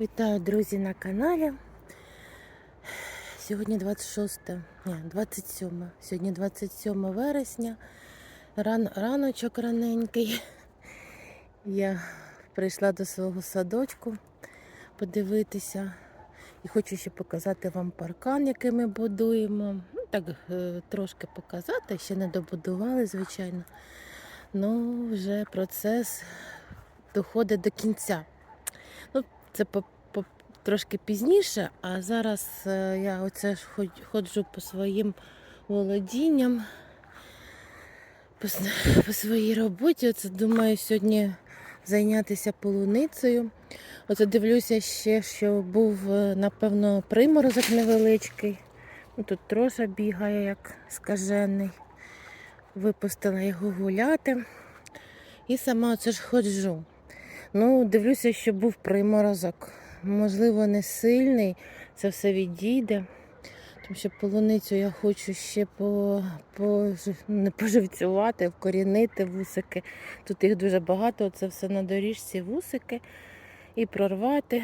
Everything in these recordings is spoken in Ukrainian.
Вітаю, друзі, на каналі. Сьогодні 26, ні, 27. Сьогодні 27 вересня. Ран, раночок раненький. Я прийшла до свого садочку подивитися. І хочу ще показати вам паркан, який ми будуємо. Ну, так е, трошки показати, ще не добудували, звичайно. Ну, вже процес доходить до кінця. Це по, по, трошки пізніше, а зараз е, я оце ходжу по своїм володінням, по, по своїй роботі. Оце думаю сьогодні зайнятися полуницею. Оце дивлюся ще, що був, е, напевно, приморозок невеличкий. Ну, Тут троша бігає, як скажений. Випустила його гуляти. І сама оце ж ходжу. Ну, дивлюся, що був приморозок. Можливо, не сильний, це все відійде. Тому що полуницю я хочу ще по, по, не поживцювати, вкорінити вусики. Тут їх дуже багато, це все на доріжці вусики. І прорвати,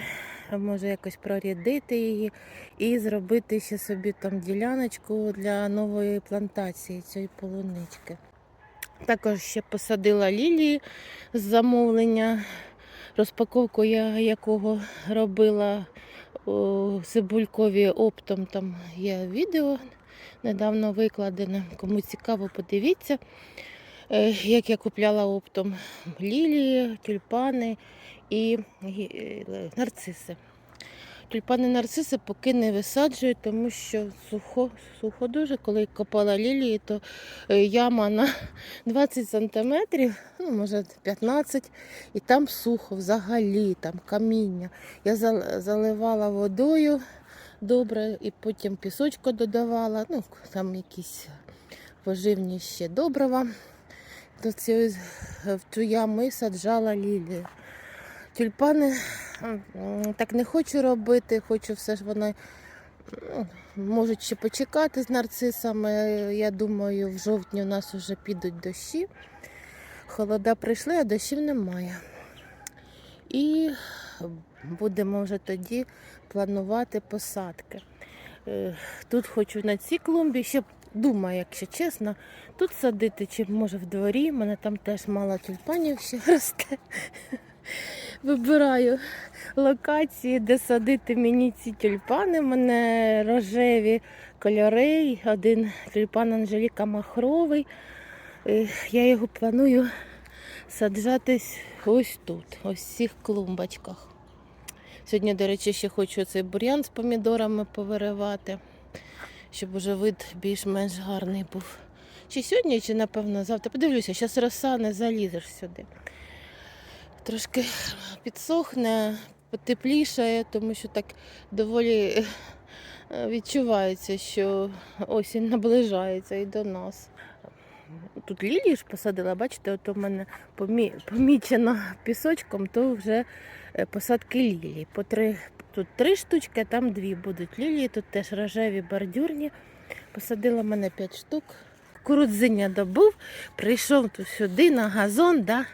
а може якось прорядити її і зробити ще собі там діляночку для нової плантації цієї полунички. Також ще посадила лілії з замовлення, розпаковку я якого робила у Цибулькові оптом. Там є відео недавно викладене. Кому цікаво, подивіться, Е, як я купляла оптом лілії, тюльпани і е, нарциси. Тюльпани нарциси поки не висаджую, тому що сухо, сухо дуже. Коли копала лілії, то е, яма на 20 сантиметрів, ну може 15, і там сухо взагалі, там каміння. Я заливала водою добре, і потім пісочку додавала, ну там якісь поживні ще добрива. До цієї в цю яму і саджала лілії. Тюльпани так не хочу робити, хочу все ж вони ну, можуть ще почекати з нарцисами. Я думаю, в жовтні у нас вже підуть дощі. Холода прийшли, а дощів немає. І будемо вже тоді планувати посадки. Е, Тут хочу на цій клумбі, ще думаю, якщо чесно, тут садити, чи може в дворі. Мене там теж мало тюльпанів ще росте. Вибираю локації, де садити мені ці тюльпани. У мене рожеві кольори, один тюльпан Анжеліка Махровий. Е, Я його планую саджатись ось тут, ось в цих клумбочках. Сьогодні, до речі, ще хочу цей бур'ян з помідорами повиривати, щоб уже вид більш-менш гарний був. Чи сьогодні, чи напевно завтра. Подивлюся, зараз роса не залізеш сюди. Трошки підсохне, потеплішає, тому що так доволі е, відчувається, що осінь наближається і до нас. Тут лілії ж посадила, бачите, от у мене помі- помічено пісочком, то вже е, посадки лілії. По три, тут три штучки, а там дві будуть лілії, тут теж рожеві бордюрні. Посадила мене п'ять штук. Кукурудзиня добув, прийшов тут сюди на газон, да,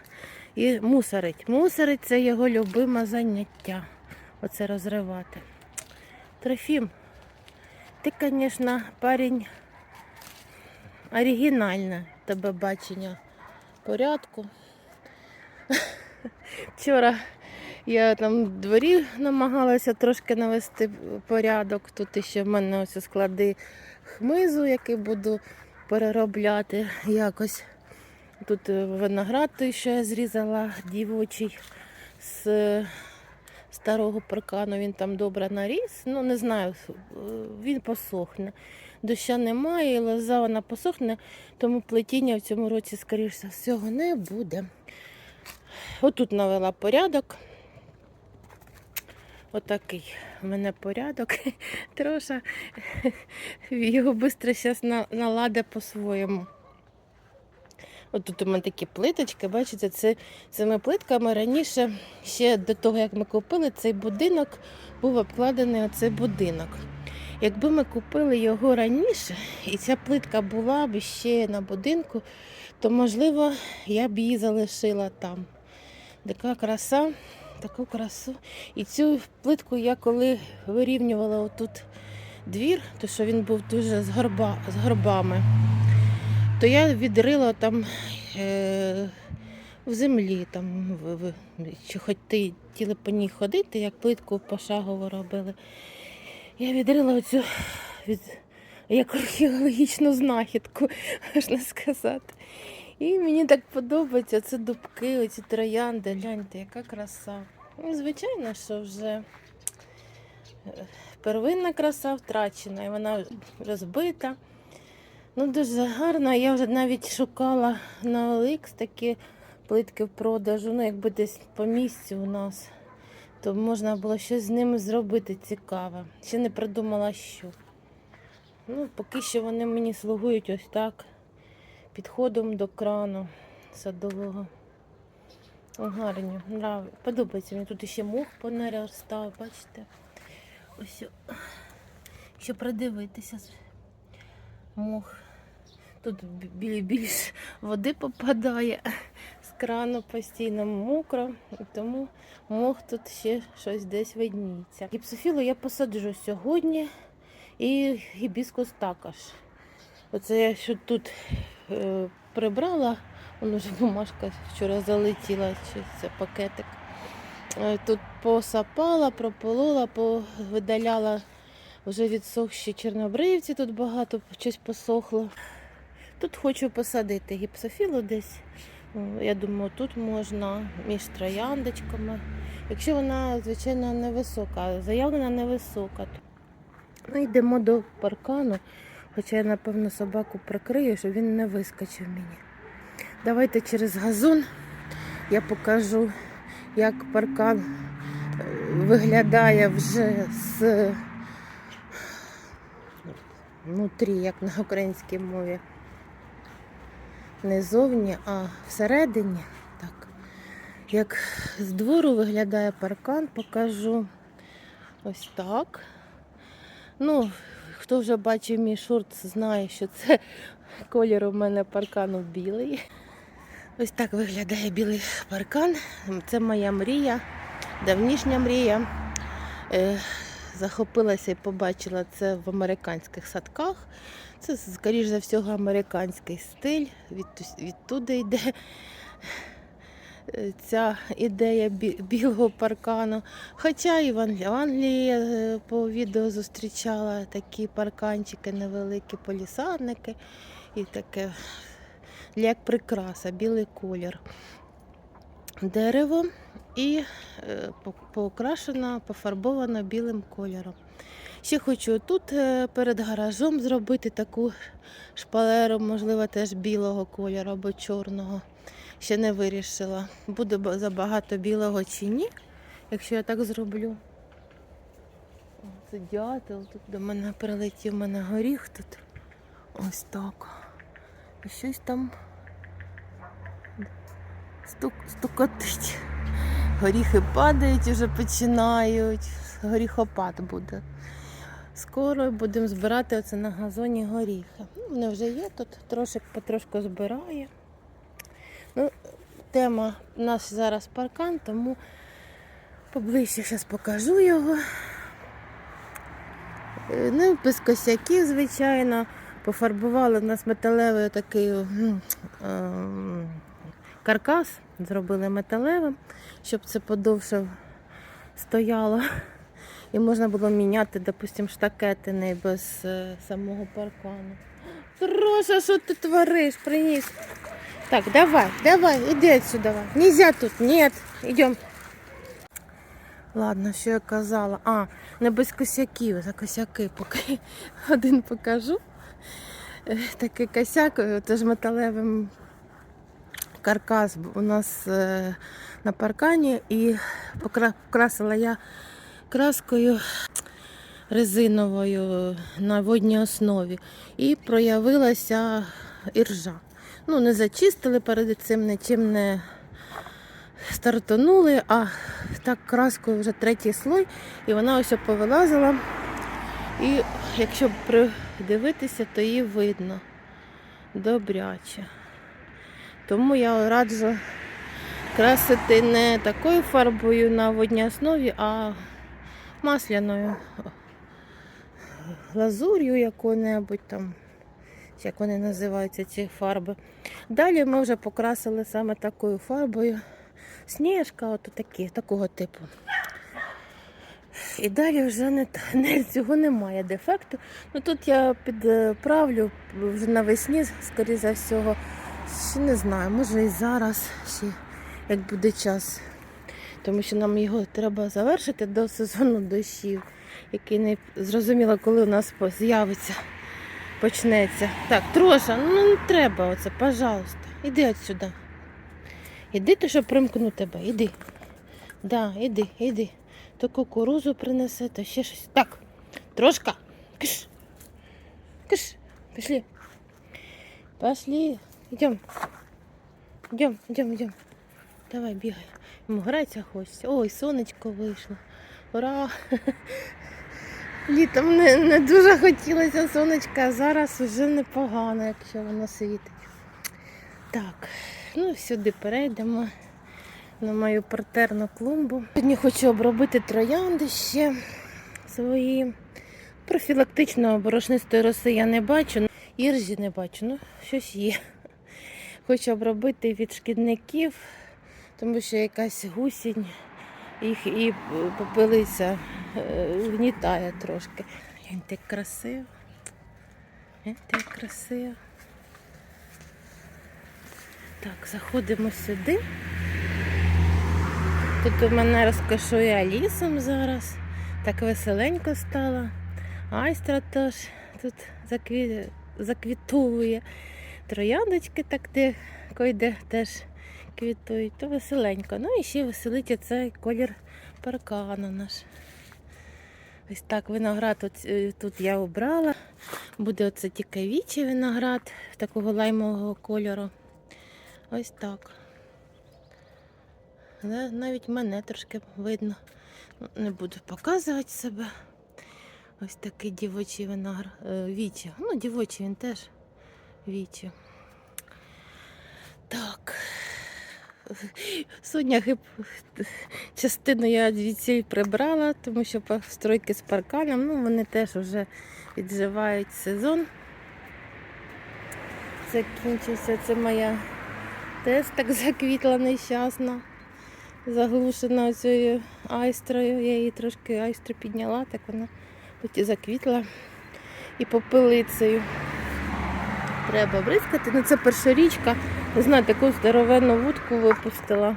і мусорить. Мусорить це його любиме заняття. Оце розривати. Трофім, ти, звісно, парень оригінальне тебе бачення порядку. Вчора я там в дворі намагалася трошки навести порядок. Тут ще в мене ось склади хмизу, який буду переробляти якось. Тут е, виноград я зрізала дівочий з е, старого паркану, він там добре наріс. Ну, не знаю, е, він посохне. Доща немає, і лоза вона посохне, тому плетіння в цьому році, скоріше всього, не буде. Отут навела порядок. Отакий в мене порядок. Троша його швидко зараз наладе по-своєму. От тут у мене такі плиточки, бачите, це цими плитками раніше, ще до того, як ми купили цей будинок, був обкладений оцей будинок. Якби ми купили його раніше, і ця плитка була б ще на будинку, то можливо я б її залишила там. Така краса. таку красу. І цю плитку я коли вирівнювала отут двір, то що він був дуже з, горба, з горбами, то я відрила там е, в землі, там, в, в, чи хоч ти хотіли по ній ходити, як плитку пошагово робили. Я відрила оцю від, як археологічну знахідку, можна сказати. І мені так подобається це дубки, оці троянди. Гляньте, яка краса. Ну, звичайно, що вже е, первинна краса втрачена, і вона розбита. Ну, дуже гарно. Я вже навіть шукала на OLX такі плитки в продажу, ну, якби десь по місцю у нас, то можна було щось з ними зробити цікаве. Ще не придумала що. Ну, поки що вони мені слугують ось так підходом до крану садового. Гарні, нрав... подобається мені. Тут ще мох понаростав, бачите? Ось, о. якщо придивитися, мох. Тут більш води попадає з крану постійно мокро, тому мох тут ще щось десь видніється. Гіпсофілу я посаджу сьогодні і гібіскус також. Оце я що тут е, прибрала, воно вже бумажка вчора залетіла, чи це пакетик. Е, Тут посапала, прополола, повидаляла вже відсохші чорнобривці, тут багато щось посохло. Тут хочу посадити гіпсофілу десь. Я думаю, тут можна між трояндочками. Якщо вона, звичайно, невисока, заявлена невисока. Ну, йдемо до паркану. Хоча я, напевно, собаку прикрию, щоб він не вискочив мені. Давайте через газон я покажу, як паркан е, виглядає вже з внутрі, як на українській мові. Не зовні, а всередині. Так. Як з двору виглядає паркан, покажу ось так. Ну, хто вже бачив мій шорт, знає, що це колір у мене паркану білий. Ось так виглядає білий паркан. Це моя мрія, давнішня мрія. Захопилася і побачила це в американських садках. Це, скоріш за всього, американський стиль. Від, відтуди йде ця ідея білого паркану. Хоча і в Англії, Англії е, по відео зустрічала такі парканчики невеликі, полісадники і таке як прикраса, білий колір. Дерево і е, по- покрашено, пофарбовано білим кольором. Ще хочу тут е, перед гаражом зробити таку шпалеру, можливо, теж білого кольору або чорного. Ще не вирішила, буде забагато білого чи ні, якщо я так зроблю. Це дятел, тут до мене прилетів у мене горіх тут. Ось так. І щось там стук, стукотить. Горіхи падають, вже починають. Горіхопад буде. Скоро будемо збирати оце на газоні горіхи. Ну, Вони вже є тут, трошки потрошку збирає. Ну, тема у нас зараз паркан, тому поближче зараз покажу його. Е, Ну, без косяків, звичайно. Пофарбували в нас металевий такий м, ем, каркас, зробили металевим, щоб це подовше стояло. І можна було міняти, допустим, штакетини без е, самого паркану. Троша, що ти твориш? Приніс. Так, давай, давай, іди отсюда. Нельзя тут, нет. Идем. Ладно, що я казала. А, не без косяків, за косяки поки один покажу. Е, Такий косяк, е, теж металевим каркас у нас е, на паркані і покрасила я краскою резиновою на водній основі. І проявилася іржа. Ну, не зачистили перед цим, нічим не стартанули, а так краскою вже третій слой, і вона ось повилазила. І якщо придивитися, то її видно добряче. Тому я раджу красити не такою фарбою на водній основі, а масляною глазур'ю якою-небудь там, як вони називаються ці фарби. Далі ми вже покрасили саме такою фарбою. Сніжка, от такі, такого типу. І далі вже не, не цього немає дефекту. Ну тут я підправлю вже навесні, скоріше за всього. Ще не знаю, може і зараз, ще як буде час. Тому що нам його треба завершити до сезону дощів, який не зрозуміло, коли у нас з'явиться, почнеться. Так, Троша, ну не треба оце, пожалуйста. Іди отсюди. Іди ти, щоб примкну тебе, іди. Да, іди, іди. То кукурузу принесе, то ще щось. Так, трошка. Киш. Киш. Пішли. Пошли. Йдем. Йдем, йдем, йдем. Давай, бігай. Гратися хочеться. Ой, сонечко вийшло. Ура! Літом не, не дуже хотілося сонечка, а зараз вже непогано, якщо воно світить. Так, ну сюди перейдемо на мою партерну клумбу. Сьогодні хочу обробити троянди ще свої. Профілактичного борошнистої роси я не бачу, іржі не бачу, ну щось є. Хочу обробити від шкідників, тому що якась гусінь їх і попелиця е, гнітає трошки. Гляньте, як красиво. Гляньте, як красиво. Так, заходимо сюди. Тут у мене розкошує лісом зараз. Так веселенько стало. Айстра теж тут закві... заквітує. Трояндочки так де койде теж квітують, то веселенько. Ну і ще веселить цей колір паркану наш. Ось так виноград тут, е, тут я обрала. Буде оце тільки вічий виноград такого лаймового кольору. Ось так. Але навіть мене трошки видно. Ну, Не буду показувати себе. Ось такий дівочий виноград. Вічі. Ну, дівочий він теж вічі. Так. Соняхи частину я звідси прибрала, тому що постройки з парканом, ну вони теж вже відживають сезон. Закінчився. Це моя теж так заквітла нещасна, заглушена цією айстрою. Я її трошки айстру підняла, так вона і заквітла і попелицею. Треба бризкати. Ну це перша річка. Не знаю, таку здоровенну вудку випустила.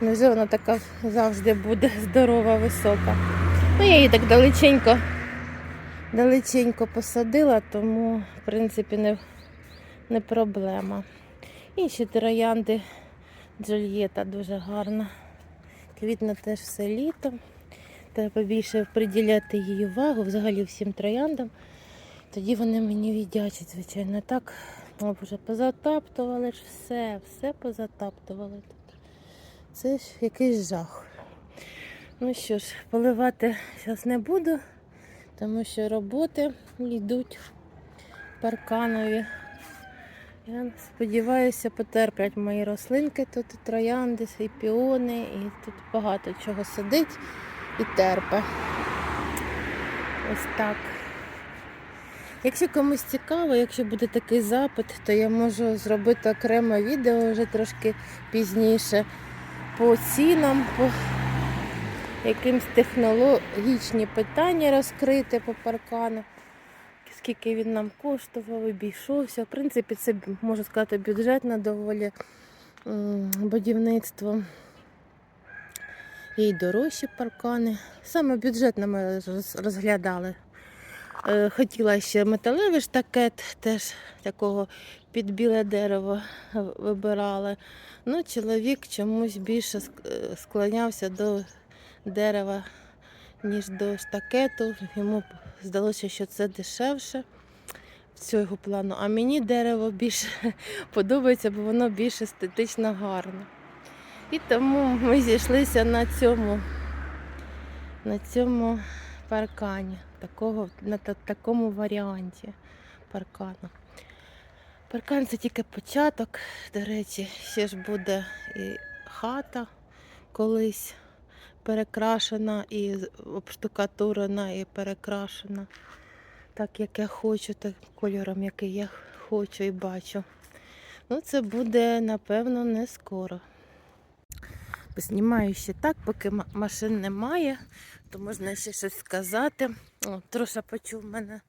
Невже вона така завжди буде здорова, висока. Ну, я її так далеченько, далеченько посадила, тому, в принципі, не, не проблема. Інші троянди Джульєта дуже гарна. Квітне теж все літо. Треба більше приділяти їй увагу, взагалі всім трояндам. Тоді вони мені віддячать, звичайно. Так, о, вже позатаптували ж все, все позатаптували тут. Це ж якийсь жах. Ну що ж, поливати зараз не буду, тому що роботи йдуть парканові. Я сподіваюся, потерплять мої рослинки. Тут і троянди, і піони, і тут багато чого сидить і терпе. Ось так. Якщо комусь цікаво, якщо буде такий запит, то я можу зробити окреме відео вже трошки пізніше по цінам, по якимсь технологічні питання розкрити по паркану. Скільки він нам коштував, обійшовся. В принципі, це можу сказати бюджетне доволі будівництво. Й дорожчі паркани. Саме бюджетно ми розглядали. Е, Хотіла ще металевий штакет, теж такого під біле дерево вибирали. Ну, чоловік чомусь більше е, склонявся до дерева, ніж до штакету. Йому здалося, що це дешевше в цього плану. А мені дерево більше подобається, бо воно більш естетично гарне. І тому ми зійшлися на цьому, на цьому паркані, такого, на та- такому варіанті паркану. Паркан це тільки початок, до речі, ще ж буде і хата колись перекрашена і обштукатурена і перекрашена. Так як я хочу, так кольором, який я хочу і бачу. Ну, це буде, напевно, не скоро. Знімаю ще так, поки машин немає, то можна ще щось сказати. О, Троша почув мене.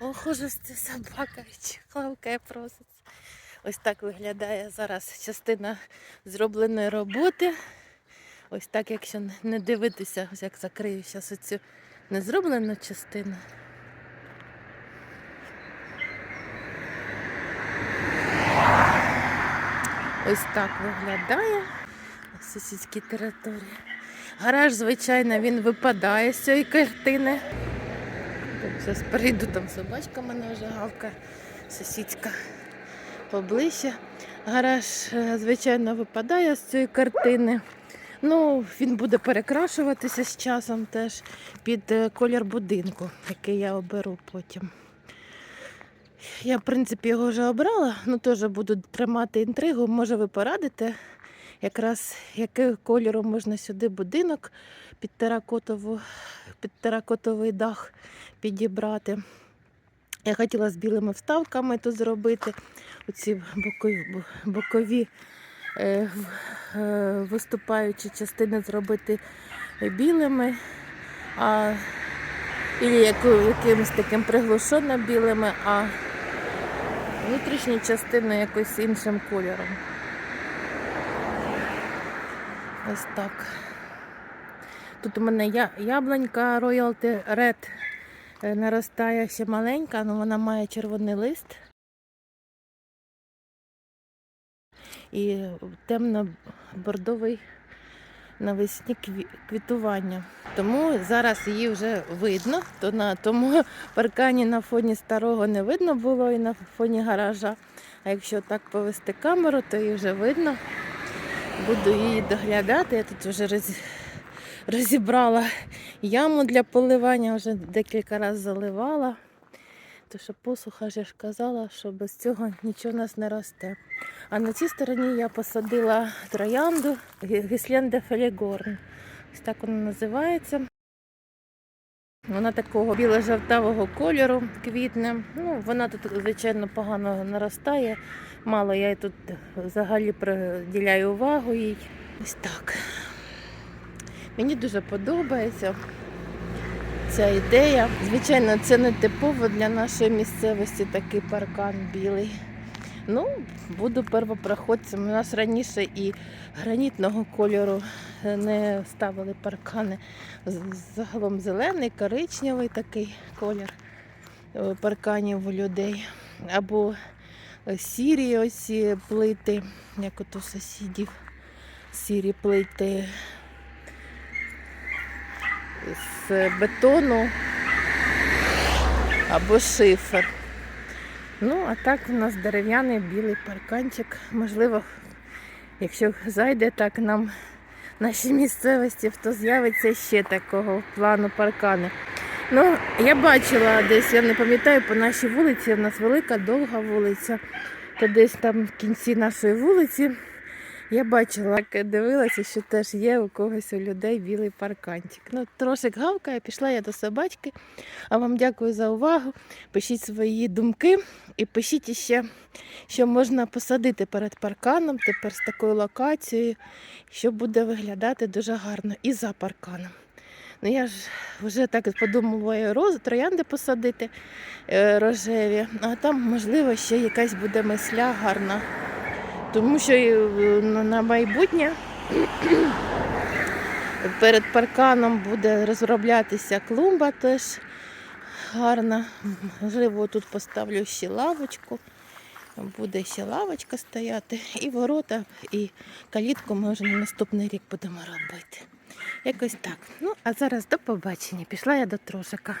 Ох, уже це собака хавкає проситься. Ось так виглядає зараз частина зробленої роботи. Ось так, якщо не дивитися, ось як закрию зараз оцю незроблену частину. Ось так виглядає на сусідській території. Гараж, звичайно, він випадає з цієї картини. Зараз перейду, там собачка мене вже гавка, сусідська поближче. Гараж, е, звичайно, випадає з цієї картини. Ну, він буде перекрашуватися з часом теж під е, колір будинку, який я оберу потім. Я, в принципі, його вже обрала, ну теж буду тримати інтригу. Може, ви порадите, якраз яким кольором можна сюди будинок під, теракотову, під теракотовий дах підібрати. Я хотіла з білими вставками тут зробити. Оці бокові, бокові е, е, виступаючі частини зробити білими, а і якимось таким приглушено білими, а внутрішні частини якось іншим кольором. Ось так. Тут у мене я, яблунька Royalty Red наростає ще маленька, але вона має червоний лист. І темно-бордовий навесні квітування. Тому зараз її вже видно. То на тому паркані на фоні старого не видно було і на фоні гаража. А якщо так повести камеру, то її вже видно. Буду її доглядати. Я тут вже роз... розібрала яму для поливання, вже декілька разів заливала. То що посуха ж я ж казала, що без цього нічого в нас не росте. А на цій стороні я посадила троянду Гісленде Фелігорн. Ось так вона називається. Вона такого біло-жовтавого кольору квітне. Ну, вона тут, звичайно, погано наростає. Мало я тут взагалі приділяю увагу їй. Ось так. Мені дуже подобається ця ідея. Звичайно, це не типово для нашої місцевості такий паркан білий. Ну, буду первопроходцем. У нас раніше і гранітного кольору не ставили паркани. Загалом зелений, коричневий такий колір е, парканів у людей. Або сірі оці плити, як от у сусідів. Сірі плити з бетону або шифер. Ну, а так у нас дерев'яний білий парканчик. Можливо, якщо зайде так нам нашій місцевості, то з'явиться ще такого плану паркани. Ну, я бачила десь, я не пам'ятаю, по нашій вулиці, у нас велика, довга вулиця, то десь там в кінці нашої вулиці я бачила, як дивилася, що теж є у когось у людей білий парканчик. Ну, трошик гавкає, пішла я до собачки. А вам дякую за увагу. Пишіть свої думки і пишіть іще, що можна посадити перед парканом, тепер з такою локацією, що буде виглядати дуже гарно і за парканом. Ну я ж вже так подумала роз, троянди посадити е, рожеві, а там, можливо, ще якась буде мисля гарна. Тому що е, на майбутнє перед парканом буде розроблятися клумба теж гарна. Можливо, тут поставлю ще лавочку. Буде ще лавочка стояти, і ворота, і калітку ми вже на наступний рік будемо робити. Якось так. Ну, а зараз до побачення. Пішла я до трошика.